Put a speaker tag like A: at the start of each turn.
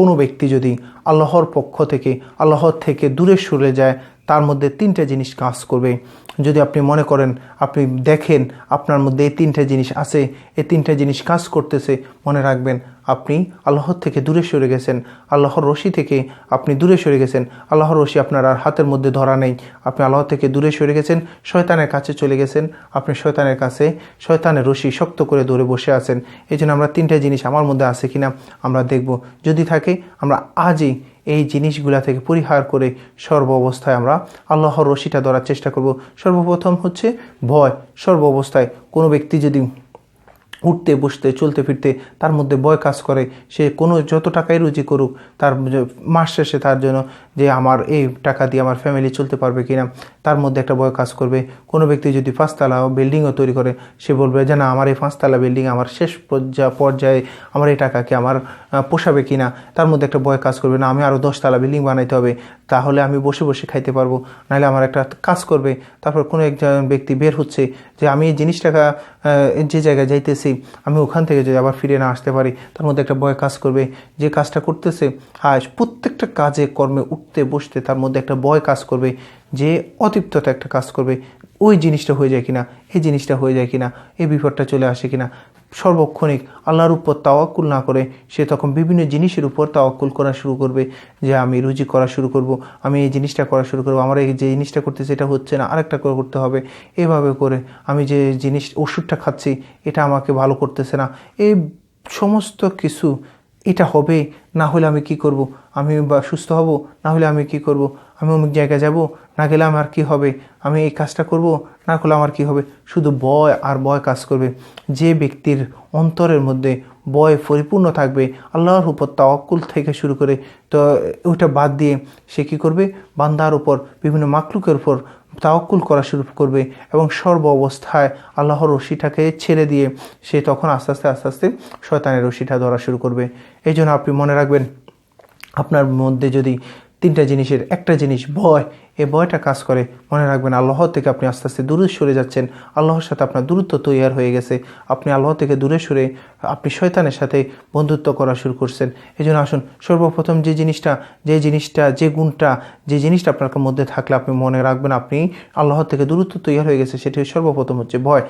A: কোনো ব্যক্তি যদি আল্লাহর পক্ষ থেকে আল্লাহর থেকে দূরে সরে যায় তার মধ্যে তিনটা জিনিস কাজ করবে। যদি আপনি মনে করেন, আপনি দেখেন আপনার মধ্যে এই তিনটা জিনিস আছে, এই তিনটা জিনিস কাজ করতেছে, মনে রাখবেন আপনি আল্লাহর থেকে দূরে সরে গেছেন। আল্লাহর রশি থেকে আপনি দূরে সরে গেছেন। আল্লাহর রশি আপনার আর হাতের মধ্যে ধরা নেই। আপনি আল্লাহ থেকে দূরে সরে গেছেন, শয়তানের কাছে চলে গেছেন। আপনি শয়তানের কাছে, শয়তানের রশি শক্ত করে ধরে বসে আছেন। এই জন্য আমরা তিনটা জিনিস আমার মধ্যে আছে কিনা আমরা দেখব। যদি থাকে, আমরা আজই এই জিনিসগুলা থেকে পরিহার করে সর্ব অবস্থায় আমরা আল্লাহর রশিটা ধরার চেষ্টা করব। সর্বপ্রথম হচ্ছে ভয়। সর্ব অবস্থায় কোনো ব্যক্তি যদি উঠতে, বসতে, চলতে, ফিরতে তার মধ্যে ভয় কাজ করে, সে কোনো যত টাকাই রুজি করুক, তার মাস শেষে তার জন্য যে আমার এই টাকা দিয়ে আমার ফ্যামিলি চলতে পারবে কিনা, তার মধ্যে একটা ভয় কাজ করবে। কোনো ব্যক্তি যদি পাঁচতলা বিল্ডিংও তৈরি করে, সে বলবে, যে না, আমার এই পাঁচতলা বিল্ডিং আমার শেষ পর্যা- পর্যায়ে আমার এই টাকাকে আমার পোষাবে কিনা? তার মধ্যে একটা ভয় কাজ করবে, না, আমি আরও দশতলা বিল্ডিং বানাইতে হবে, তাহলে আমি বসে বসে খাইতে পারব। নাহলে আমার একটা কাজ করবে। তারপর কোনো একজন ব্যক্তি বের হচ্ছে যে, আমি এই জিনিসটাকা যে জায়গায় যাইতেছি, আমি ওখান থেকে যদি আবার ফিরে না আসতে পারি, তার মধ্যে একটা ভয় কাজ করবে। যে কাজটা করতেছে হ্যাঁ প্রত্যেকটা কাজে কর্মে বসতে তার মধ্যে একটা ভয় কাজ করবে, যে অতৃপ্ততা একটা কাজ করবে, ওই জিনিসটা হয়ে যায় কিনা, এই জিনিসটা হয়ে যায় কিনা, এই বিপদটা চলে আসে কিনা। সর্বক্ষণিক আল্লাহর উপর তাওয়াক্কুল না করে সে তখন বিভিন্ন জিনিসের উপর তাওয়াক্কুল করা শুরু করবে, যে আমি রুজি করা শুরু করব, আমি এই জিনিসটা করা শুরু করব, আমার এই যে জিনিসটা করতেছি সেটা হচ্ছে না, আরেকটা করে করতে হবে। এভাবে করে আমি যে জিনিস, ওষুধটা খাচ্ছি, এটা আমাকে ভালো করতেছে না। এই সমস্ত কিছু এটা হবে, না হলে আমি কি করব? আমি বা সুস্থ হব, না হলে আমি কি করব? আমি অমুক জায়গায় যাব, না গেলে আমার কি হবে? আমি এই কাজটা করব, না করলে আমার কি হবে? শুধু বয় আর বয় কাজ করবে। যে ব্যক্তির অন্তরের মধ্যে বয় পরিপূর্ণ থাকবে, আল্লাহর উপর তাওয়াক্কুল থেকে শুরু করে, তো ওইটা বাদ দিয়ে সে কী করবে? বান্দার উপর, বিভিন্ন মাকলুকের উপর তাওয়াক্কুল করা শুরু করবে এবং সর্ব অবস্থায় আল্লাহর রশিটাকে ছেড়ে দিয়ে সে তখন আস্তে আস্তে আস্তে আস্তে শয়তানের রশিটা ধরা শুরু করবে। এই জন্য আপনি মনে রাখবেন, আপনার মধ্যে যদি তিনটা জিনিসের একটা জিনিস ভয়, এই ভয়টা কাজ করে। মনে রাখবেন, আল্লাহ থেকে আপনি আস্তে আস্তে দূরে সরে যাচ্ছেন। আল্লাহর সাথে আপনার দূরত্ব তৈরি হয়ে গেছে। আপনি আল্লাহ থেকে দূরে সরে আপনি শয়তানের সাথে বন্ধুত্ব করা শুরু করছেন। এই জন্য আসুন, সর্বপ্রথম যে জিনিসটা যে জিনিসটা, যে গুণটা, যে জিনিসটা আপনার মধ্যে থাকলে আপনি মনে রাখবেন, আপনি আল্লাহর থেকে দূরত্ব তৈরি হয়ে গেছে, সেটি সর্বপ্রথম হচ্ছে ভয়।